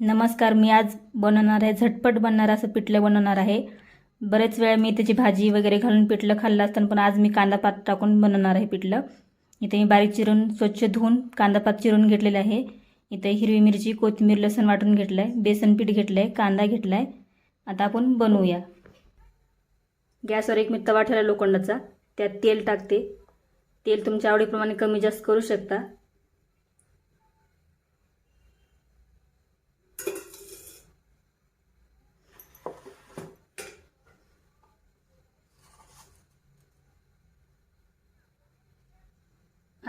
नमस्कार मी आज बनवणार आहे झटपट बनणार असं पिठलं बनवणार आहे. बरेच वेळा मी त्याची भाजी वगैरे घालून पिठलं खाल्लं असताना पण आज मी कांदा पात टाकून बनवणार आहे पिठलं. इथे मी बारीक चिरून स्वच्छ धुवून कांदा पात चिरून घेतलेलं आहे. इथे हिरवी मिरची कोथिंबीर लसूण वाटून घेतलं आहे बेसन पीठ घेतलं आहे कांदा घेतला आहे आता आपण बनवूया. गॅसवर एक मी तवा ठेवला लोखंडाचा त्यात तेल टाकते. तेल तुमच्या आवडीप्रमाणे कमी जास्त करू शकता.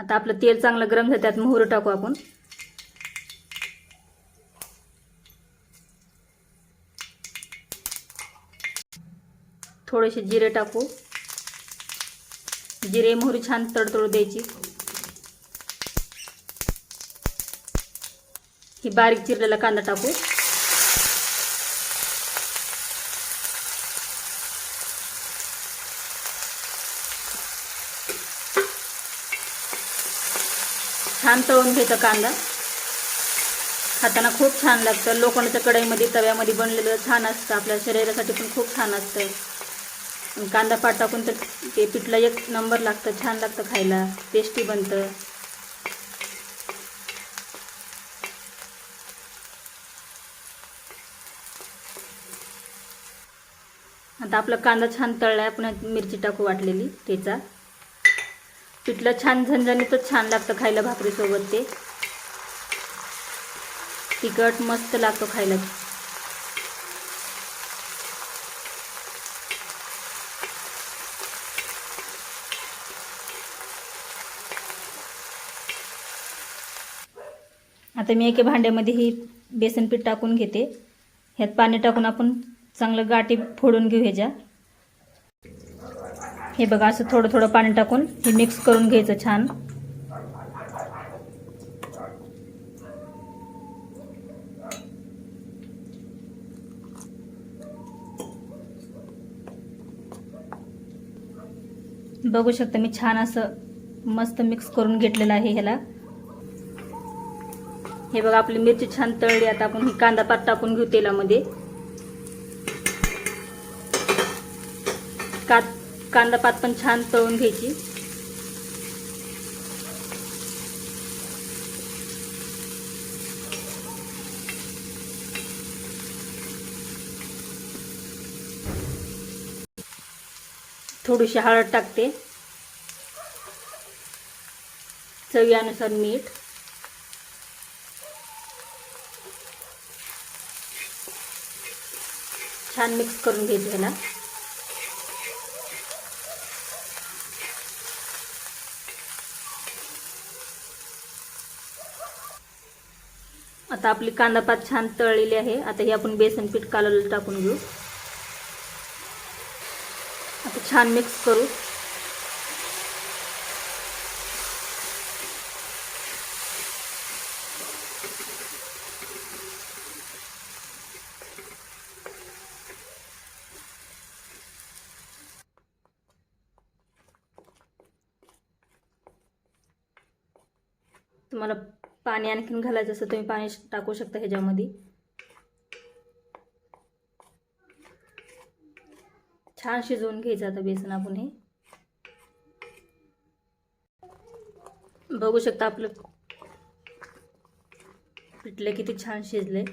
आता आपलं तेल चांगलं गरम झालं त्यात मोहरं टाकू आपण. थोडेसे जिरे टाकू. जिरे मोहरी छान तडतडू द्यायची. ही बारीक चिरलेला कांदा टाकू. छान तळून घ्यायचा कांदा. खाताना खूप छान लागतं. लोखंडाच्या कढईमध्ये तव्यामध्ये बनलेलं छान असतं. आपल्या शरीरासाठी पण खूप छान असतं. कांदा पाट टाकून तर ते पिठलं एक नंबर लागतं. छान लागतं खायला. टेस्टी बनतं. आता आपला कांदा छान तळला आहे आपण मिरची टाकू वाटलेली त्याचा. पिठलं छान झणझणीतच छान लागतं खायला भाकरीसोबत ते. तिखट मस्त लागतो खायला. आता मी एका भांड्यामध्ये ही बेसन पीठ टाकून घेते. ह्यात पाणी टाकून आपण चांगलं गाठी फोडून घेऊ ह्याच्या हे बघा असं थोडं थोडं पाणी टाकून हे मिक्स करून घ्यायचं छान. बघू शकता मी छान असं मस्त मिक्स करून घेतलेलं आहे ह्याला. हे बघा आपली मिरची छान तळली. आता आपण ही कांदा पात टाकून घेऊ तेलामध्ये. का कांदा पात पण छान तळून घ्यायची. थोडीशी हळद टाकते. चवीनुसार मीठ. छान मिक्स करून घ्यायचं ह्याला. आता आपली कांदा पात छान तळलेली आहे. आता हे आपण बेसन पीठ कालवलं टाकून घेऊ. आता छान मिक्स करू. तुम्हाला पाणी आणखीन घालायचं असं तुम्ही पाणी टाकू शकता ह्याच्यामध्ये. छान शिजवून घ्यायचं आता बेसन आपण हे. बघू शकता आपलं पिठलं किती छान शिजले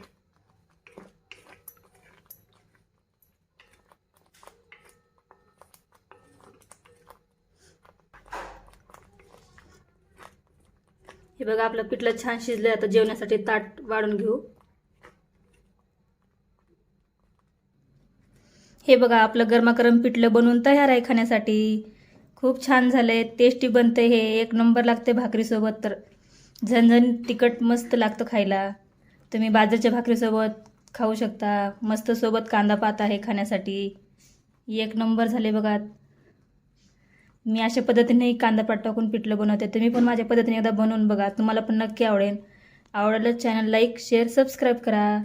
हे बघा आपलं पिठलं छान शिजलं आता जेवणासाठी ताट वाढून घेऊ. हे बघा आपलं गरमागरम पिठलं बनवून तयार आहे खाण्यासाठी. खूप छान झालंय टेस्टी बनते हे. एक नंबर लागते भाकरीसोबत तर. झणझण तिखट मस्त लागतं खायला. तुम्ही बाजरीच्या भाकरीसोबत खाऊ शकता. मस्त सोबत कांदा पात आहे खाण्यासाठी. एक नंबर झाले बघा. मी अशा पद्धतीने कांदा पाट टाकून पिठलं बनवते. तुम्ही पण माझ्या पद्धतीने एकदा बनवून बघा. तुम्हाला पण नक्की आवडेल. आवडलं चॅनल लाईक शेअर सबस्क्राईब करा.